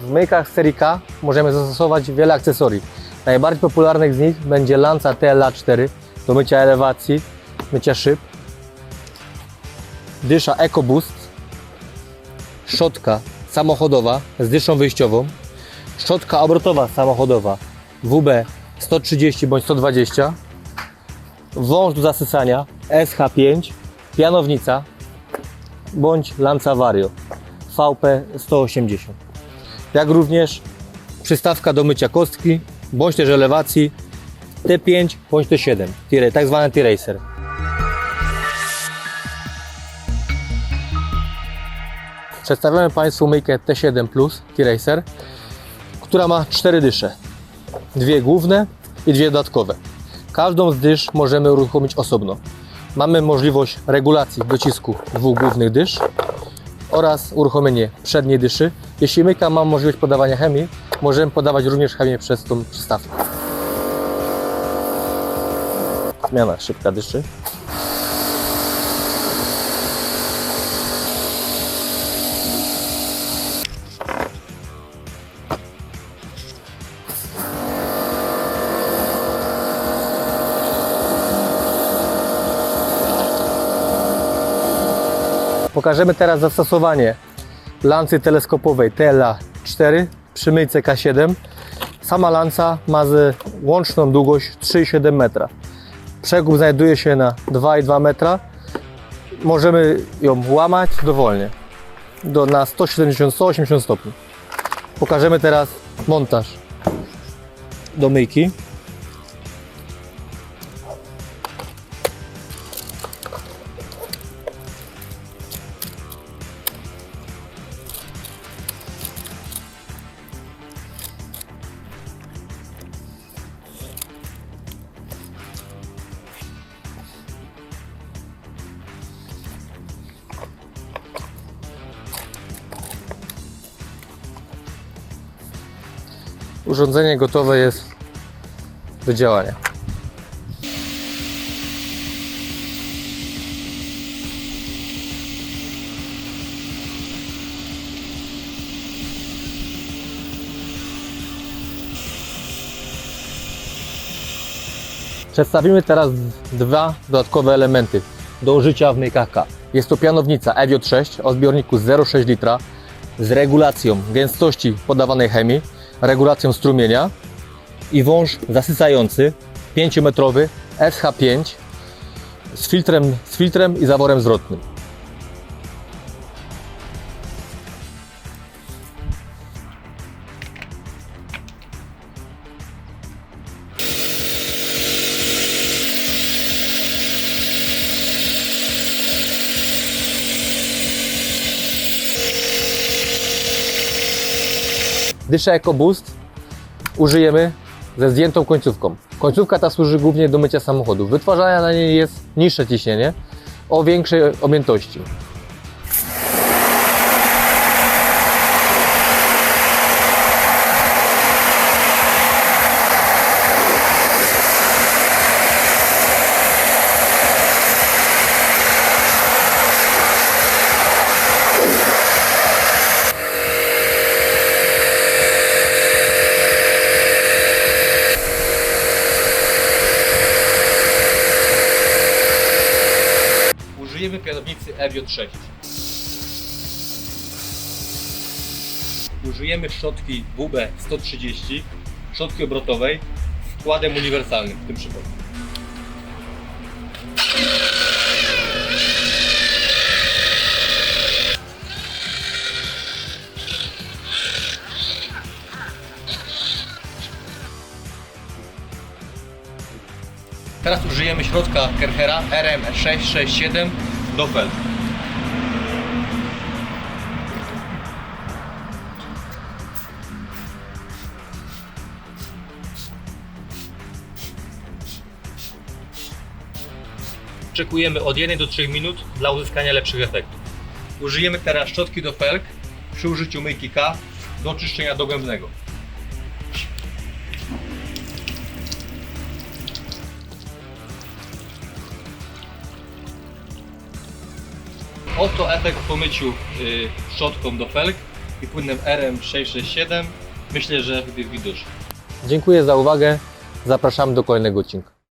W myjkach z serii K możemy zastosować wiele akcesorii. Najbardziej popularnych z nich będzie Lanza TLA 4 do mycia elewacji, mycia szyb, dysza EcoBoost, szczotka samochodowa z dyszą wyjściową, szczotka obrotowa samochodowa WB 130 bądź 120, wąż do zasysania SH5, pianownica bądź Lanza Vario VP 180. Jak również przystawka do mycia kostki bądź też elewacji T5 bądź T7, T- tak zwany T-Racer. Przedstawiamy Państwu myjkę T7 Plus T-Racer, która ma cztery dysze. Dwie główne i dwie dodatkowe. Każdą z dysz możemy uruchomić osobno. Mamy możliwość regulacji docisku dwóch głównych dysz oraz uruchomienie przedniej dyszy. Jeśli myjka ma możliwość podawania chemii, możemy podawać również chemię przez tą przystawkę. Zmiana szybka dyszy. Pokażemy teraz zastosowanie lancy teleskopowej TLA 4 przy myjce K7. Sama lanca ma z łączną długość 3,7 metra. Przegub znajduje się na 2,2 metra. Możemy ją łamać dowolnie do, na 170-180 stopni. Pokażemy teraz montaż do myjki. Urządzenie gotowe jest do działania. Przedstawimy teraz dwa dodatkowe elementy do użycia w myjkach K. Jest to pianownica Eviot 6 o zbiorniku 0,6 litra z regulacją gęstości podawanej chemii, regulacją strumienia i wąż zasysający 5-metrowy SH5 z filtrem, z filtrem i zaworem zwrotnym. Dyszę EcoBoost użyjemy ze zdjętą końcówką. Końcówka ta służy głównie do mycia samochodu. Wytwarzania na niej jest niższe ciśnienie o większej objętości. Użyjemy pianownicy Eviot 6. Użyjemy szczotki WB 130, szczotki obrotowej z wkładem uniwersalnym w tym przypadku. Teraz użyjemy środka Kerchera RM667 do fel. Czekujemy od 1 do 3 minut dla uzyskania lepszych efektów. Użyjemy teraz szczotki do felg przy użyciu myjki K do czyszczenia dogłębnego. Oto efekt po myciu y, szczotką do felg. i płynem RM667 myślę, że w dusz. Dziękuję za uwagę. Zapraszamy do kolejnego odcinka.